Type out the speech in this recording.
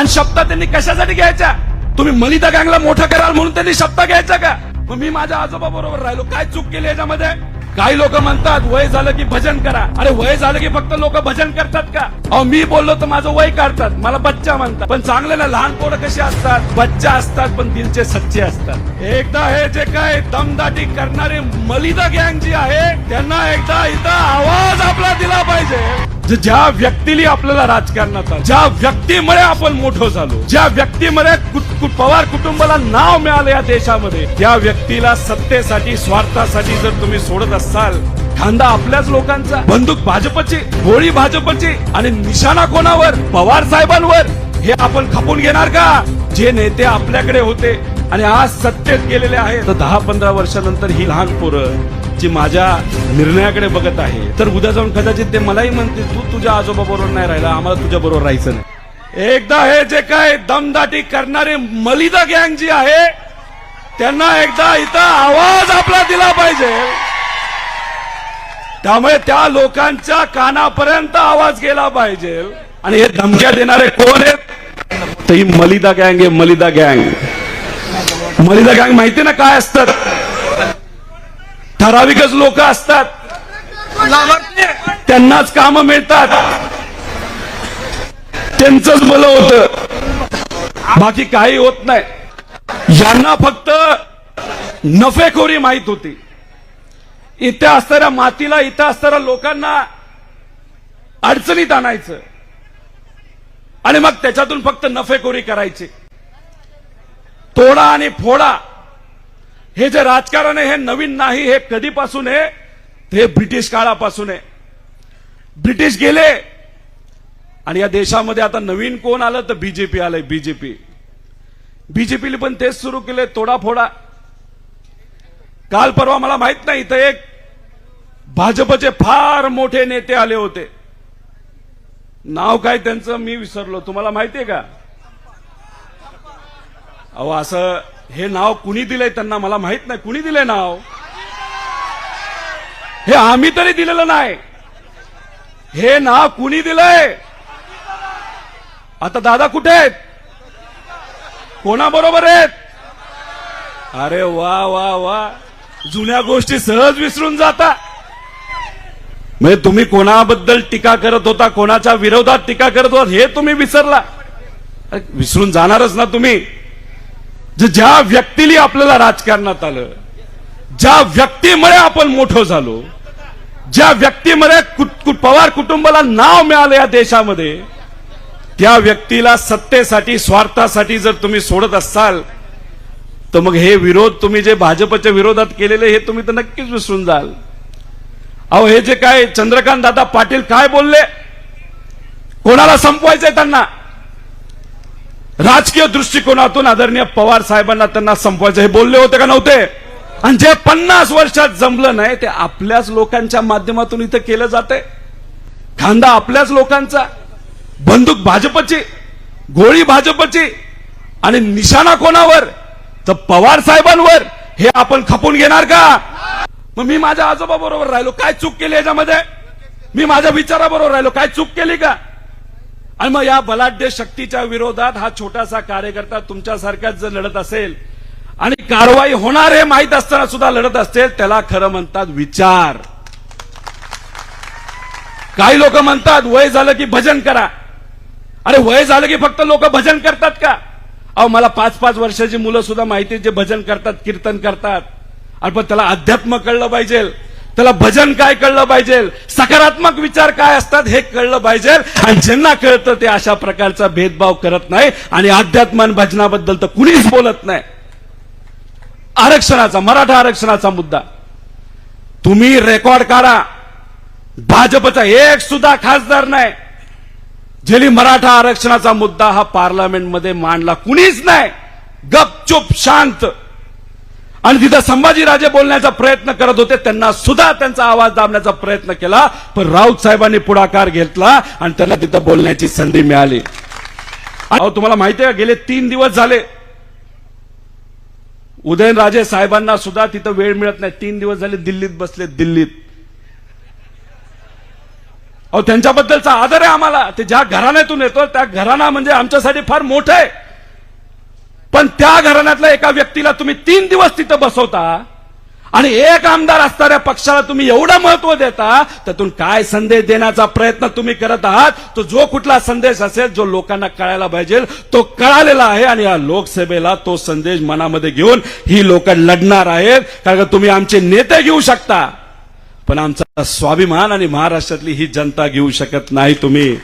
आणि शब्द त्यांनी कशासाठी घ्यायच्या तुम्ही मलिदा गँगला मोठं कराल म्हणून त्यांनी शब्द घ्यायचा का? मग मी माझ्या आजोबा बरोबर राहिलो. काय चूक केली याच्यामध्ये? काही लोक म्हणतात वय झालं की भजन करा. अरे वय झालं की फक्त लोक भजन करतात का? अहो मी बोललो तर माझं वय काढतात. मला बच्चा म्हणतात. पण चांगले ना लहान पोरं कशी असतात? बच्चा असतात पण दिलचे सच्चे असतात. एकदा हे जे काय दमदाटी करणारे मलिदा गँग जी आहे त्यांना एकदा इथं आवाज आपला दिला पाहिजे. ज्या व्यक्तीली आपल्याला राजकारणात आलं, ज्या व्यक्तीमुळे आपण मोठं झालो ज्या व्यक्तीमुळे पवार कुटुंबाला नाव मिळालं या देशामध्ये त्या व्यक्तीला सत्तेसाठी स्वार्थासाठी जर तुम्ही सोडत असाल खांदा आपल्याच लोकांचा बंदूक भाजपची गोळी भाजपची आणि निशाणा कोणावर? पवार साहेबांवर? हे आपण खपून घेणार का? जे नेते आपल्याकडे होते आणि आज सत्तेत गेलेले आहेत. तर दहा पंधरा वर्षानंतर ही लहान पोरं जी माझ्या निर्णयाकडे बघत आहे तर उद्या जाऊन कदाचित ते मलाही म्हणतील तू तुझ्या आजोबा बरोबर नाही राहिला आम्हाला तुझ्या बरोबर राहायचं नाही. एकदा हे जे काय दमदाटी करणारे मलिदा गँग जी आहे त्यांना एकदा इथं आवाज आपला दिला पाहिजे. त्यामुळे त्या लोकांच्या कानापर्यंत आवाज गेला पाहिजे. आणि हे धमक्या देणारे कोण आहेत? तर ही मलिदा गँग आहे मलिदा गँग. मलिदा गँग माहिती ना काय असतात? ठराविकच लोक असतात. त्यांनाच काम मिळतात. त्यांचंच बल होत. बाकी काही होत नाही. यांना फक्त नफेखोरी माहीत होती. इथे असणाऱ्या मातीला इथं असणाऱ्या लोकांना अडचणीत आणायचं. आणि मग त्याच्यातून फक्त नफेखोरी करायची. तोडा आणि फोडा. हे जे राजकारण आहे हे नवीन नाही हे कधीपासून आहे? हे ब्रिटिश काळापासून आहे. ब्रिटिश गेले. आणि या देशामध्ये आता नवीन कोण आलं तर बीजेपी आलंय बीजेपी बीजेपीने पण तेच सुरू केले तोडाफोडा काल परवा मला माहीत नाही इथं एक भाजपचे फार मोठे नेते आले होते. नाव काय त्यांचं मी विसरलो. तुम्हाला माहितीये का? अहो असं हे नाव कुणी दिलंय त्यांना मला माहीत नाही. कुणी दिलंय नाव? हे आम्ही तरी दिलेलं नाही. हे नाव कुणी दिलंय? आता दादा कुठे आहेत? कोणाबरोबर आहेत? अरे वा वा वा. जुन्या गोष्टी सहज विसरून जाता. म्हणजे तुम्ही कोणाबद्दल टीका करत होता कोणाच्या विरोधात टीका करत होता हे तुम्ही विसरला. विसरून जाणारच ना तुम्ही. ज्या व्यक्तीली आपल्याला राजकारणात आलं ज्या व्यक्तीमुळे आपण मोठं झालो ज्या व्यक्तीमुळे कुट- पवार कुटुंबाला नाव मिळालं या देशामध्ये त्या व्यक्तीला सत्तेसाठी स्वार्थासाठी जर तुम्ही सोडत असाल तर मग हे विरोध तुम्ही जे भाजपच्या विरोधात केलेले हे तुम्ही तर नक्कीच विसरून जाल. अहो हे जे काय चंद्रकांत दादा पाटील काय बोलले? कोणाला संपवायचंय त्यांना? राजकीय दृष्टिकोनातून आदरणीय पवार साहेबांना त्यांना संपवायचं हे बोलले होते का नव्हते? आणि जे पन्नास वर्षात जमलं नाही ते आपल्याच लोकांच्या माध्यमातून इथं केलं जाते खांदा आपल्याच लोकांचा बंदूक भाजपची गोळी भाजपची आणि निशाणा कोणावर? तर पवार साहेबांवर. हे आपण खपून घेणार का? मग मी माझ्या आजोबा बरोबर राहिलो. काय चूक केली याच्यामध्ये? मी माझ्या विचाराबरोबर राहिलो. काय चूक केली का? आणि मग या बलाढ्य शक्तीच्या विरोधात हा छोटासा कार्यकर्ता तुमच्यासारखाच जर लढत असेल आणि कारवाई होणार हे माहीत असताना सुद्धा लढत असेल त्याला खरं म्हणतात विचार. काही लोक म्हणतात वय झालं की भजन करा. अरे वय झालं की फक्त लोक भजन करतात का? अहो मला पाच पाच वर्षाची मुलं सुद्धा माहिती जे भजन करतात कीर्तन करतात. आणि पण त्याला अध्यात्म कळलं पाहिजे. त्याला भजन काय कळलं पाहिजे? सकारात्मक विचार काय असतात हे कळलं पाहिजे. आणि ज्यांना कळतं ते अशा प्रकारचा भेदभाव करत नाही आणि अध्यात्मान भजनाबद्दल तर कुणीच बोलत नाही. आरक्षणाचा मराठा आरक्षणाचा मुद्दा. तुम्ही रेकॉर्ड काढा. भाजपचा एक सुद्धा खासदार नाही. जेली मराठा आरक्षणाचा मुद्दा हा पार्लमेंटमध्ये मांडला कुणीच नाही. गपचूप शांत. आणि तिथं संभाजीराजे बोलण्याचा प्रयत्न करत होते. त्यांना सुद्धा त्यांचा आवाज दाबण्याचा प्रयत्न केला. पण राऊत साहेबांनी पुढाकार घेतला आणि त्यांना तिथं बोलण्याची संधी मिळाली. अहो तुम्हाला माहिती आहे का? गेले तीन दिवस झाले. उदयनराजे साहेबांना सुद्धा तिथं वेळ मिळत नाही. तीन दिवस झाले दिल्लीत बसले दिल्लीत. अहो त्यांच्याबद्दलचा आदर आहे आम्हाला. ते ज्या घराण्यातून येतो त्या घराणा म्हणजे आमच्यासाठी फार मोठं आहे. पण त्या घराण्यातल्या एका व्यक्तीला तुम्ही तीन दिवस तिथं बसवता आणि एक आमदार असणाऱ्या पक्षाला तुम्ही एवढं महत्त्व देता त्यातून काय संदेश देण्याचा प्रयत्न तुम्ही करत आहात? तो जो कुठला संदेश असेल जो लोकांना कळायला पाहिजे तो कळालेला आहे आणि या लोकसभेला तो संदेश मनामध्ये घेऊन ही लोक लढणार आहेत. कारण तुम्ही आमचे नेते घेऊ शकता पण आमचा स्वाभिमान आणि महाराष्ट्रातली ही जनता घेऊ शकत नाही तुम्ही.